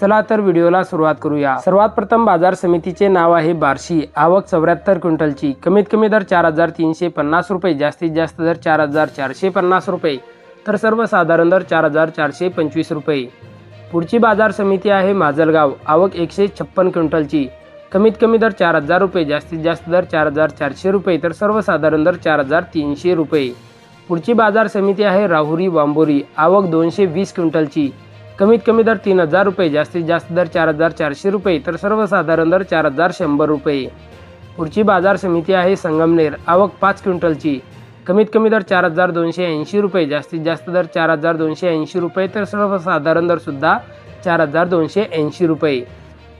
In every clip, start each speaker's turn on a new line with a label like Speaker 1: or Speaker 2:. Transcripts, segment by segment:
Speaker 1: चला तर व्हिडिओला सुरुवात करूया. सर्वात प्रथम बाजार समितीचे नाव आहे बार्शी. आवक चौऱ्याहत्तर क्विंटलची. कमीत कमी दर चार हजार तीनशे पन्नास रुपये. जास्तीत जास्त दर चार हजार चारशे पन्नास रुपये. तर सर्वसाधारण दर चार हजार चारशे पंचवीस रुपये. पुढची बाजार समिती आहे माजलगाव. आवक एकशे छप्पन क्विंटलची. कमीत कमी दर चार हजार रुपये. जास्तीत जास्त दर चार हजार चारशे रुपये. तर सर्वसाधारण दर चार हजार तीनशे रुपये. पुढची बाजार समिती आहे राहुरी वांबोरी. आवक दोनशे वीस क्विंटलची. कमीत कमी दर तीन हजार रुपये जास्तीत जास्त दर चार हजार चारशे रुपये तर सर्वसाधारण दर चार हजार शंभर रुपये. पुढची बाजार समिती आहे संगमनेर आवक पाच क्विंटलची. कमीत कमी दर चार हजार दोनशे ऐंशी रुपये जास्तीत जास्त दर चार हजार दोनशे ऐंशी रुपये तर सर्वसाधारण दरसुद्धा चार हजार दोनशे ऐंशी रुपये.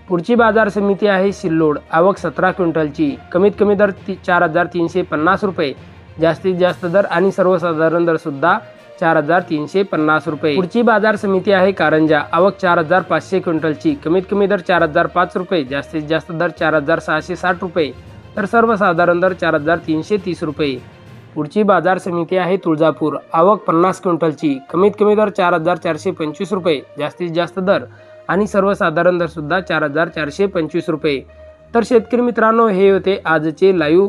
Speaker 1: पुढची बाजार समिती आहे सिल्लोड आवक सतरा क्विंटलची. कमीत कमी दर ती चार हजार तीनशे पन्नास रुपये जास्तीत जास्त दर आणि सर्वसाधारण दरसुद्धा चार हजार तीनशे पन्नास रुपये. पुढची बाजार समिती आहे कारंजा. आवक चार हजार पाचशे क्विंटलची. कमीत कमी दर चार हजार पाच रुपये. जास्तीत जास्त दर चार हजार सहाशे साठ रुपये. तर सर्वसाधारण दर चार हजार तीनशे तीस रुपये. पुढची बाजार समिती आहे तुळजापूर. आवक पन्नास क्विंटलची. कमीत कमी दर चार हजार चारशे पंचवीस रुपये. जास्तीत जास्त दर आणि सर्वसाधारण दरसुद्धा चार हजार चारशे पंचवीस रुपये. तर शेतकरी मित्रांनो हे होते आजचे लाईव्ह